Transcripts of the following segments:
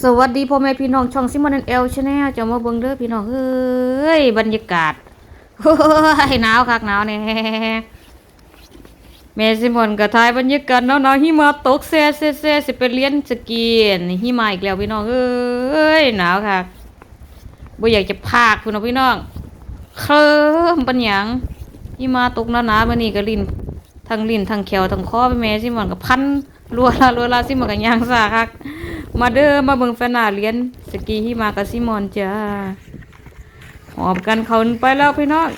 สวัสดีพ่อแม่พี่น้องช่องซิมอนแอนเอลชาแนลจะมาเบิ่งเด้อพี่น้องเอ้ยบรรยากาศโอ้ยหนาวคักหนาวแน่แม่ซิมอนก็ถ่ายบรรยากาศหนาวๆหิมะตกแซ่แซ่ๆสิไปเรียนสกีนหิมะอีกแล้วพี่น้องเอ้ยหนาวคักบ่อยากจะพากพี่น้องพี่น้องเคลิ้มปัญญังหิมะตกหนาๆมื้อนี้ก็ลิ้นทั้งลิ้นทั้งแขวทั้งคอไปแม่ซิมอนก็พันรัวลารัวลาซิมอนก็ย่างซ่าคัก มาเด้อมาเบิ่งแฟนหนาเรียนสกีฮิมากับซิมอนจ้าหอบกันเขาไปแล้วพี่น้อง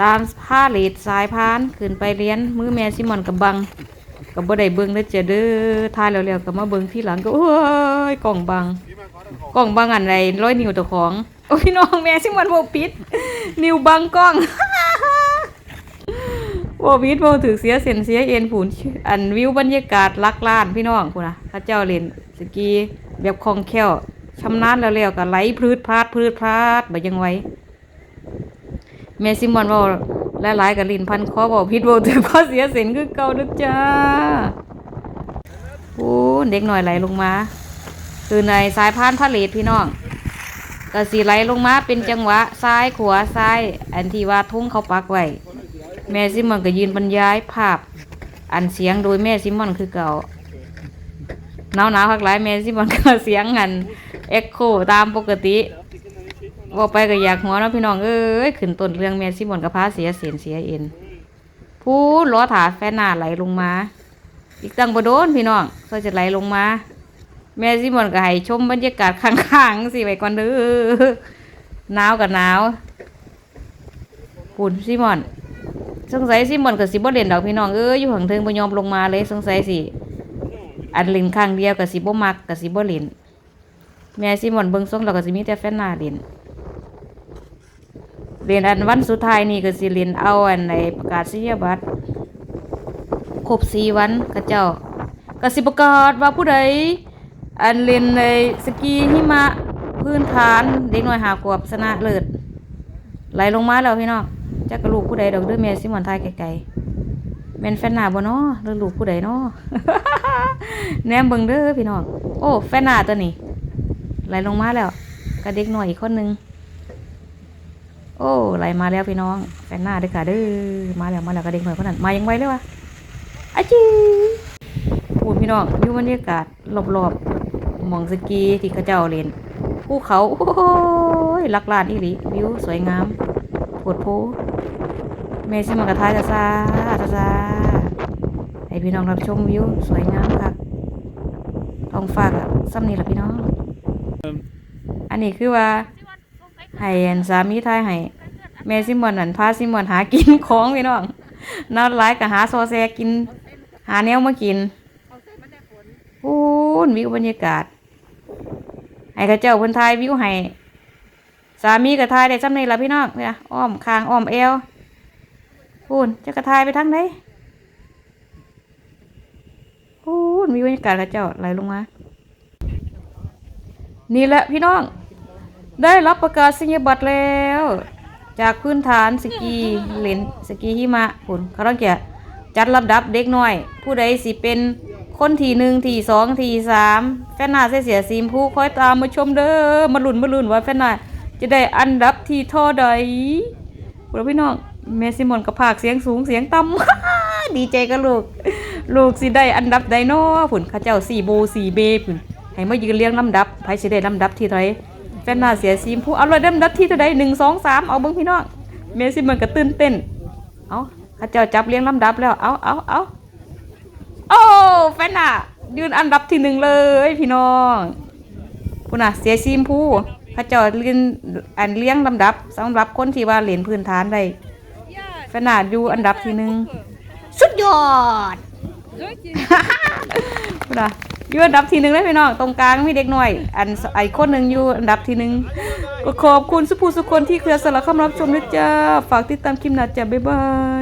ตามผ้าเลดสายพานขึ้นไปเรียนมือแม่ซิมอนกับบังกับบ่ได้เบิ่งเด้อจ้าเด้อทายแล้วๆก็มาเบิ่งที่หลังก็โอ้ยกล่องบังกล่องบังอันใดร้อยนิ้วตัวของ โอ้ยน้องแม่ซิมอนบ่ปิด นิ้วบังกล้อง โอ้วิทย์โบถือเสียเส้นเสียเอ็นผุนอันวิวบรรยากาศลักล้านพี่น้องคุณนะข้าเจ้าเล่นสกีแบบคล่องแคล่วชำนาญแล้วแล้วก็ไหลพลืดพลาดพลืดพลาดแบบยังไหวแม่ซิมอนบอกหลายๆกับลินพันคอบอกพิษโบถือข้อเสียเส้นคือเก่าด้อจ้าโอ้เด็กหน่อยไหลลงมา คือในสายพานพาเลทพี่น้องก็สีไหลลงมาเป็นจังหวะซ้ายขวาซ้าย อันที่ว่าทุ่งเขาปักไว้ แม่ซิมอนก็ยืนบรรยายภาพ อันเสียงโดยแม่ซิมอนคือเก่าหนาวหนาวๆคักหลายแม่ซิมอนก็เสียงอันเอ็กโคตามปกติว่าไปก็อยากหัวนะพี่น้องเอ้ยขึ้นต้นเรื่องแม่ซิมอนก็พาเสียเสียนเสียเอ็นผู้ล้อถาแฟนหน้าไหลลงมา อีกตั้งบ่โดนพี่น้องก็จะไหลลงมา แม่ซิมอนก็ให้ชมบรรยากาศข้างๆสิไว้ก่อนเด้อหนาวกับหนาวปุ่นซิมอน สงสัยสิมอนกับสิบ่เล่นดอกพี่น้องเอ้ยอยู่ห่างเทิงบ่ยอมลงมาเลยสงสัยสิอันเล่นข้างเดียวกับสิบ่มักกับสิบ่เล่นแม่สิมอนเบิ่งทรงแล้วก็สิมีแต่แฟนหน้าเล่นเล่นอันวันสุดท้ายนี่ก็สิเล่นเอาอันในประกาศนียบัตรครบ4วันก็เจ้าก็สิประกาศว่าผู้ใดอันเล่นในสกีหิมะพื้นฐานเด็กน้อยหาขวบชนะเลิศไหลลงมาแล้วพี่น้อง จักกะลูกผู้ใดดอกเด้อแม่สิมอนทายไกลๆแม่นแฟนหน้าบ่เนาะหรือลูกผู้ใดเนาะแหนมเบิ่งเด้อพี่น้องโอ้แฟนหน้าตัวนี้ไหลลงมาแล้วกระเด็กหน่อยอีกคนนึงโอ้ไหลมาแล้วพี่น้องแฟนหน้าเด้อค่ะเด้อมาแล้วมาแล้วกระเด็กหน่อยคนนั้นมายังไวเลยวะอาจีพูดพี่น้องอยู่บรรยากาศรอบๆมองสกีที่เขาเจ้าเล่นภูเขาโอ้ยลักลานอีหลีวิวสวยงามปวดโพ เมซิมันกระทายซาซาซาซาให้พี่น้องรับชมวิวสวยงามครับท้องฟ้ากับซ้ำนี่แหละพี่น้อง อันนี้คือว่าให้อันสามีทายให้แม่ซิมอนนั่นพาซิมอนหากินของพี่น้องนอนไลายกับหาโซแซกิน หาแนวมากินพูนวิวบรรยากาศ ให้เข้าเจ้าเพิ่นทายวิวให้สามีก็ทายได้จำในละพี่น้องเนี่ยอ้อมคางอ้อมเอว พูนจะกระทายไปทางไหนพูนมีบรรยากาศแล้วเจ้าไหลลงมา นี่แหละพี่น้อง ได้รับประกาศนียบัตรแล้ว จากพื้นฐานสกีเลนสกีหิมะผลเขาต้องเกียจัดลำดับเด็กน้อย ผู้ใดสิเป็นคนทีหนึ่งทีสองทีสามแฟนหนาเสียเสียซีมผู้คอยตามมาชมเด้อมาลุ่นมาลุ่นว่าแฟนหนาจะได้อันดับที่ท่าใดพวกพี่น้อง เมซิมอนกับภาคเสียงสูงเสียงต่ำดีใจกับลูก ลูกสิได้อันดับใดเนาะผุนข้าเจ้าสี่โบสี่เบผุนให้มายืนเรียงลำดับไผสิได้ลำดับที่ไรแฟนหน้าเสียซีมผู้เอาเลยลำดับที่เท่าใดหนึ่งสองสามเอาเบิ้งพี่น้องเมซิมอนก็ตื่นเต้นเอาข้าเจ้าจับเรียงลำดับแล้วเอาเอาเอาโอ้แฟนหน้ายืนอันดับที่หนึ่งเลยพี่น้องพุ่นน่ะเสียซีมผู้พระเจ้าเรียนอันเลี้ยงลำดับสำหรับคนที่ว่าเหรียญพื้นฐานได้ ขนาดอยู่อันดับที่หนึ่งสุดยอดนะอยู่อันดับที่หนึ่งเลยพี่น้องตรงกลางมีเด็กหน่อย อันไอคนหนึ่งอยู่อันดับที่หนึ่งก็ขอบคุณสุภูสุคนที่เครือสละเข้ามารับชมนะจ๊ะฝากติดตามคลิปหน้าจ้ะบ๊ายบาย